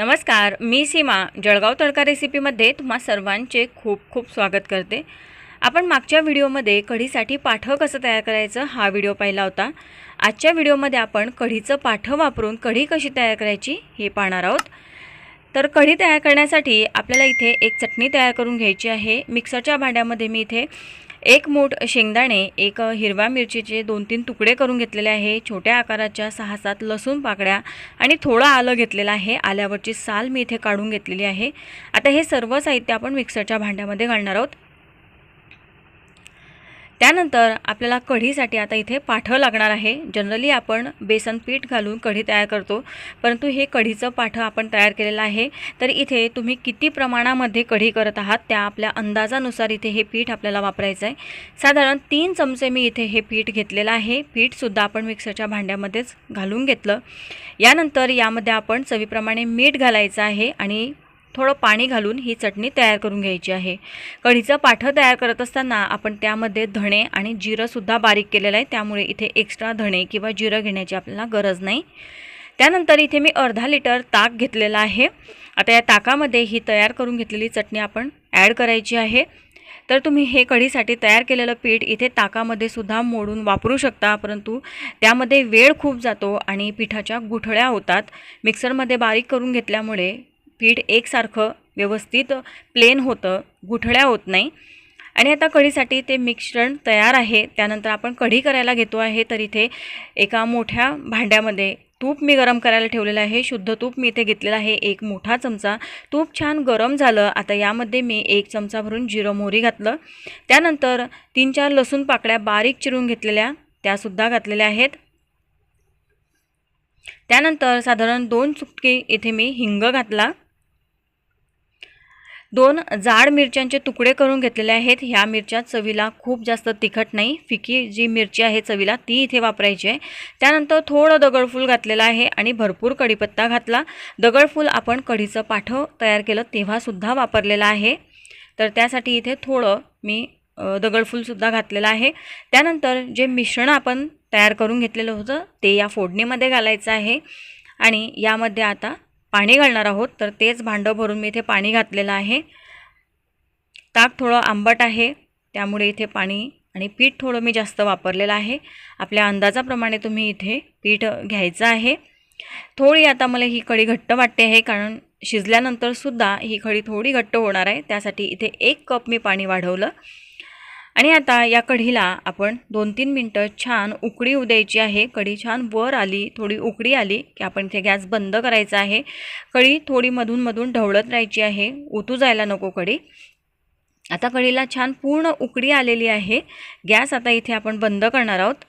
नमस्कार मी सीमा जळगाव तडका रेसिपीमध्ये तुम्हा सर्वांचे खूप खूप स्वागत करते. आपण मागच्या व्हिडिओमध्ये कढीसाठी पाठं कसं तयार करायचं हा व्हिडिओ पाहिला होता. आजच्या व्हिडिओमध्ये आपण कढीचं पाठं वापरून कढी कशी तयार करायची हे पाहणार आहोत. तर कढी तयार करण्यासाठी आपल्याला इथे एक चटणी तयार करून घ्यायची आहे. मिक्सरच्या भांड्यामध्ये मी इथे एक मूठ शेंगदाणे एक हिरव्या मिरचीचे दोन तीन तुकडे करून घेतलेले आहे. छोट्या आकाराच्या सहा सात लसूण पाकळ्या आणि थोडं आलं घेतलेलं आहे. आल्यावरची साल मी इथे काढून घेतलेली आहे. आता हे सर्व साहित्य आपण मिक्सरच्या भांड्यामध्ये घालणार आहोत. त्यानंतर आपल्याला कढीसाठी आता इथे पाठं लागणार आहे. जनरली आपण बेसन पीठ घालून कढी तयार करतो. परंतु हे कढीचं पाठं आपण तयार केलेलं आहे. तर इथे तुम्ही किती प्रमाणामध्ये कढी करत आहात त्या आपल्या अंदाजानुसार इथे हे पीठ आपल्याला वापरायचं आहे. साधारण तीन चमचे मी इथे हे पीठ घेतलेलं आहे. पीठसुद्धा आपण मिक्सरच्या भांड्यामध्येच घालून घेतलं. यानंतर यामध्ये आपण चवीप्रमाणे मीठ घालायचं आहे आणि थोडं पाणी घालून ही चटणी तयार करून घ्यायची आहे. कढीचं पाठं तयार करत असताना आपण त्यामध्ये धणे आणि जिरंसुद्धा बारीक केलेलं आहे. त्यामुळे इथे एक्स्ट्रा धणे किंवा जिरं घेण्याची आपल्याला गरज नाही. त्यानंतर इथे मी अर्धा लिटर ताक घेतलेला आहे. आता या ताकामध्ये ही तयार करून घेतलेली चटणी आपण ॲड करायची आहे. तर तुम्ही हे कढीसाठी तयार केलेलं पीठ इथे ताकामध्ये सुद्धा मोडून वापरू शकता परंतु त्यामध्ये वेळ खूप जातो आणि पिठाच्या गुठळ्या होतात. मिक्सरमध्ये बारीक करून घेतल्यामुळे पीठ एकसारखं व्यवस्थित प्लेन होतं गुठळ्या होत नाही. आणि आता कढीसाठी ते मिश्रण तयार आहे. त्यानंतर आपण कढी करायला घेतो आहे तर इथे एका मोठ्या भांड्यामध्ये तूप मी गरम करायला ठेवलेलं आहे. शुद्ध तूप मी इथे घेतलेलं आहे. एक मोठा चमचा. तूप छान गरम झालं. आता यामध्ये मी एक चमचा भरून जिरं मोहरी घातलं. त्यानंतर तीन चार लसूण पाकळ्या बारीक चिरून घेतलेल्या त्यासुद्धा घातलेल्या आहेत. त्यानंतर साधारण दोन चुटकी इथे मी हिंग घातला. दोन जाड मिरच्यांचे तुकडे करून घेतलेले आहेत. ह्या मिरच्या चवीला खूप जास्त तिखट नाही. फिकी जी मिरची आहे चवीला ती इथे वापरायची आहे. त्यानंतर थोडं दगडफूल घातलेलं आहे आणि भरपूर कढीपत्ता घातला. दगडफूल आपण कढीचं पाठव तयार केलं तेव्हासुद्धा वापरलेलं आहे. तर त्यासाठी इथे थोडं मी दगडफूलसुद्धा घातलेलं आहे. त्यानंतर जे मिश्रण आपण तयार करून घेतलेलं होतं ते या फोडणीमध्ये घालायचं आहे. आणि यामध्ये आता पाणी घालणार आहोत तर तेच भांडं भरून मी इथे पाणी घातलेलं आहे. ताक थोडं आंबट आहे त्यामुळे इथे पाणी आणि पीठ थोडं मी जास्त वापरलेलं आहे. आपल्या अंदाजाप्रमाणे तुम्ही इथे पीठ घ्यायचं आहे. थोडी आता मला ही कढी घट्ट वाटते आहे कारण शिजल्यानंतरसुद्धा ही कढी थोडी घट्ट होणार आहे. त्यासाठी इथे एक कप मी पाणी वाढवलं. आणि आता या कढीला आपण दोन तीन मिनटं छान उकडी येऊ द्यायची आहे. कढी छान वर आली थोडी उकडी आली की आपण इथे गॅस बंद करायचा आहे. कढी थोडी मधून मधून ढवळत राहायची आहे. उतू जायला नको कढी. आता कढीला छान पूर्ण उकडी आलेली आहे. गॅस आता इथे आपण बंद करणार आहोत.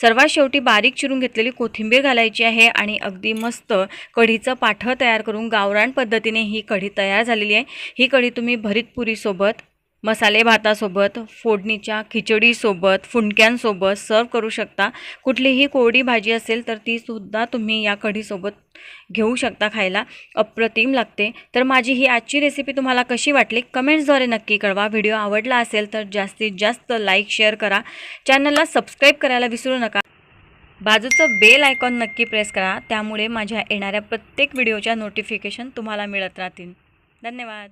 सर्वात शेवटी बारीक चिरून घेतलेली कोथिंबीर घालायची आहे आणि अगदी मस्त कढीचं पाठं तयार करून गावरान पद्धतीने ही कढी तयार झालेली आहे. ही कढी तुम्ही भरीत पुरीसोबत मसाले भातासोबत फोडणीच्या खिचडीसोबत फुंडक्यांसोबत सर्व करू शकता. कुठलीही कोरडी भाजी असेल तर तीसुद्धा तुम्ही या कढीसोबत घेऊ शकता खायला. अप्रतिम लागते. तर माझी ही आजची रेसिपी तुम्हाला कशी वाटली? कमेंट्सद्वारे नक्की कळवा. व्हिडिओ आवडला असेल तर जास्तीत जास्त लाईक शेअर करा. चॅनलला सबस्क्राईब करायला विसरू नका. बाजूचं बेल आयकॉन नक्की प्रेस करा. त्यामुळे माझ्या येणाऱ्या प्रत्येक व्हिडिओच्या नोटिफिकेशन तुम्हाला मिळत राहतील. धन्यवाद.